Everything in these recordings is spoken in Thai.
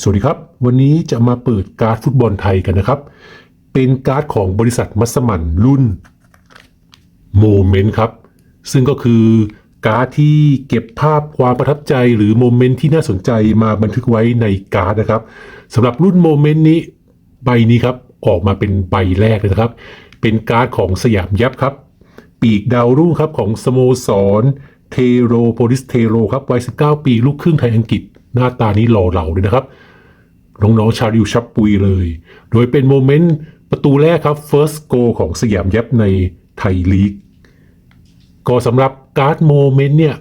สวัสดีครับ วันนี้จะมาเปิดการ์ดฟุตบอลไทยกันนะครับ เป็นการ์ดของบริษัทมัสมันรุ่นโมเมนต์ครับ ซึ่งก็คือการ์ดที่เก็บภาพความประทับใจหรือโมเมนต์ที่น่าสนใจมาบันทึกไว้ในการ์ดนะครับสำหรับรุ่นโมเมนต์นี้ใบนี้ครับออกมาเป็นใบแรกเลยนะครับ เป็นการ์ดของสยามยับครับ ปีกดาวรุ่งครับของสโมสรเทโรโพลิสเทโรครับวัย19 ปี ลูกครึ่งไทยอังกฤษ หน้าตานี้หล่อเหลาเลยนะครับ น้องๆชาลิวชับปุยเลย โดยเป็นโมเมนต์ประตูแรกครับ first goal ของสยามยับในไทยลีก ก็สำหรับการ์ดโมเมนต์เนี่ย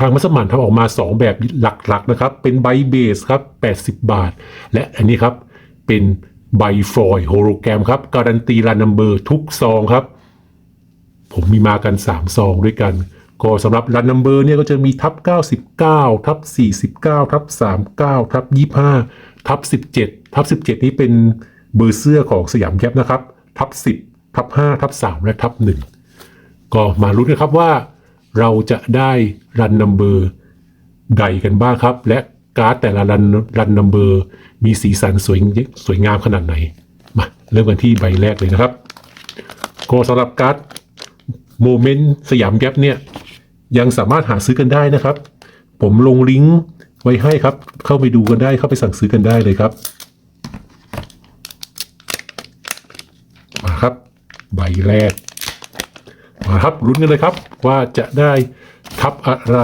ทางมัสมั่นทำออกมา 2 แบบหลักๆนะครับ เป็นใบเบสครับ 80 บาท และอันนี้ครับ เป็นใบฟอยโฮโลแกรมครับ การันตีรันนัมเบอร์ทุกซองครับ ผมมีมากัน 3 ซองด้วยกัน ก็สำหรับรันนัมเบอร์เนี่ยก็จะมีทับ 99 ทับ 49 ทับ 39 ทับ 25 ทับ 17 ทับ 17 นี้เป็นเบอร์เสื้อของสยามแคปนะครับ ทับ 10 ทับ 5 ทับ 3 และทับ 1 ก็มาลุ้นกันครับว่า เราจะได้รันนัมเบอร์ใดกันบ้างครับ และการ์ดแต่ละรันรันนัมเบอร์มีสีสันสวยสวยงามขนาดไหน มาเริ่มกันที่ใบแรกเลยนะครับ ก็สำหรับการ์ดโมเมนต์สยามแก๊ปเนี่ย ยังสามารถหาซื้อกันได้นะครับ ผมลงลิงก์ไว้ให้ครับ เข้าไปดูกันได้เข้าไปสั่งซื้อกันได้เลยครับมาครับ ใบแรกมาครับลุ้นกันเลยครับ ว่าจะได้ทับอะไร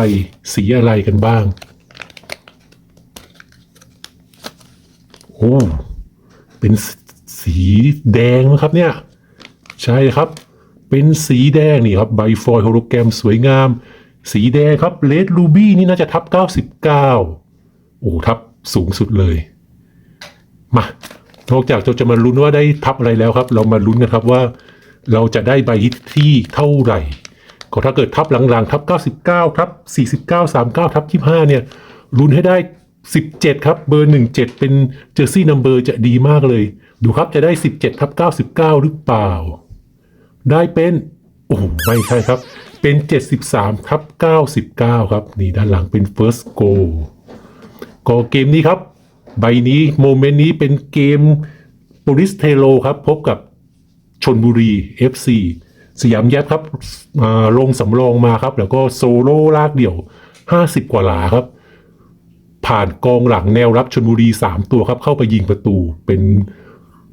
สีอะไรกันบ้างโอ้เป็นสีแดงนะครับเนี่ย ใช่ครับ เป็นสีแดงนี่ครับ ใบฟอยล์โฮโลแกรมสวยงาม สีแดงครับเลดรูบี้นี่น่าจะทับ 99 โอ้ทับสูงสุดเลย มานอกจากเราจะมาลุ้นว่าได้ทับอะไรแล้วครับ เรามาลุ้นกันครับว่า เราจะได้ใบที่เท่าไหร่ ก็ถ้าเกิดทับหลังๆ ทับ 99 ทับ 49 39 ทับ 25 เนี่ยลุ้นให้ได้ 17 ครับเบอร์ 17 เป็นเจอร์ซี่นัมเบอร์จะดีมากเลย ดูครับจะได้ 17 ทับ 99 หรือเปล่า ได้เป็น โอ้ไม่ใช่ครับ เป็น 73ทับ99 ครับ นี่ด้านหลังเป็น first goal ก็เกมนี้ครับ ใบนี้โมเมนต์นี้เป็นเกมโปลิสเทโลครับ พบกับชนบุรี FC สยามแยบครับลงสำรองมาครับ แล้วก็โซโล่ลากเดี่ยว 50 กว่าหลาครับ ผ่านกองหลังแนวรับชนบุรี 3 ตัวครับ เข้าไปยิงประตูเป็น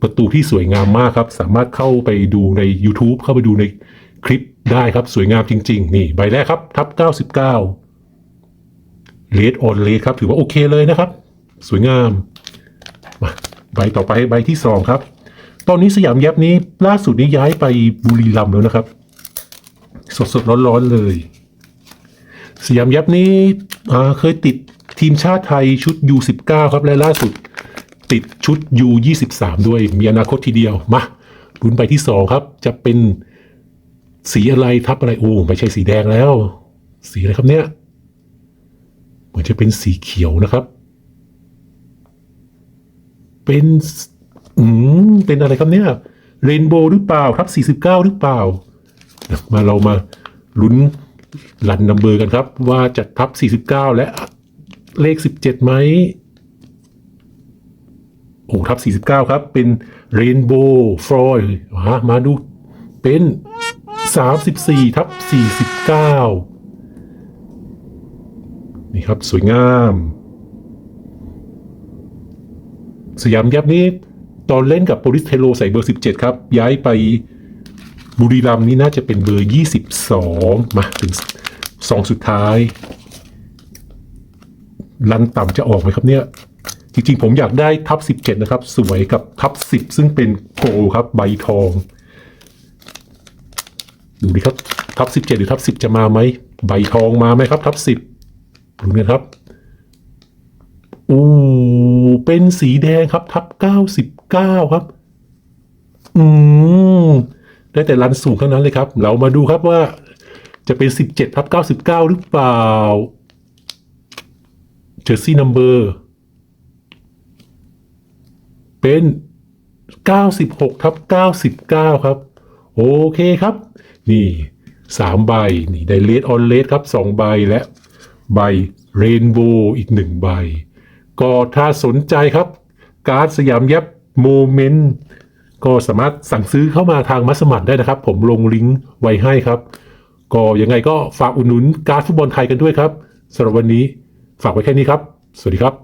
ประตูที่สวยงามมากครับ สามารถเข้าไปดูใน YouTube เข้าไปดูในคลิป ได้ครับสวยงามจริง ๆ นี่ใบแรกครับ ทับ 99เลดออนเลดครับ ถือว่าโอเคเลยนะครับ สวยงามมาใบต่อไปใบที่สองครับ ตอนนี้สยามแยบนี้ล่าสุดนี้ย้ายไปบุรีรัมย์แล้วนะครับ สดสดร้อนๆเลย สยามแยบนี้เคยติดทีมชาติไทยชุด U19 ครับและล่าสุดติดชุด U23 ด้วยมีอนาคตทีเดียวมาลุ้นใบที่สองครับ จะเป็น สีอะไรทับอะไรโอ้ไม่ใช่สีแดงแล้ว สีอะไรครับเนี่ยเหมือนจะเป็นสีเขียวนะครับ เป็นอืมเป็นอะไรครับเนี่ยเรนโบว์หรือเปล่าครับ 49 หรือเปล่า มาเรามาลุ้นลันนัมเบอร์กันครับ ว่าจะทับ 49 และเลข 17ไหมโอ้ทับ 49 ครับ เป็นเรนโบว์ฟลอยมาดูเป็น 34ทับ49 นี่ครับสวยงาม สยามยับนี้ ตอนเล่นกับโปลิสเทโลใส่เบอร์ 17 ครับ ย้ายไปบุรีรัมย์นี่น่าจะเป็นเบอร์ 22 มาถึงสองสุดท้าย ลันต่ำจะออกไหมครับเนี่ย จริงๆ ผมอยากได้ทับ 17 นะครับ สวยกับทับ 10 ซึ่งเป็นโกลครับใบทอง ดูดิครับทับ17หรือทับ10จะมาไหมใบทองมาไหมครับ ทับ10ดูกันครับโอ้เป็นสีแดงครับ ทับ99ครับ อืมได้แต่รันสูงเท่านั้นเลยครับ เรามาดูครับว่า จะเป็น17ทับ99หรือเปล่าเจอร์ซี่นัมเบอร์เป็น 96ทับ99 ครับ โอเคครับ นี่สามใบนี่ได้เลดออนเลดครับสองใบและใบเรนโบว์อีกหนึ่งใบ ก็ถ้าสนใจครับ การ์ดสยามยับโมเมนต์ก็สามารถสั่งซื้อเข้ามาทางมัสมั่นได้นะครับ ผมลงลิงก์ไว้ให้ครับ ก็ยังไงก็ฝากอุดหนุนการ์ดฟุตบอลไทยกันด้วยครับสำหรับวันนี้ฝากไว้แค่นี้ครับ สวัสดีครับ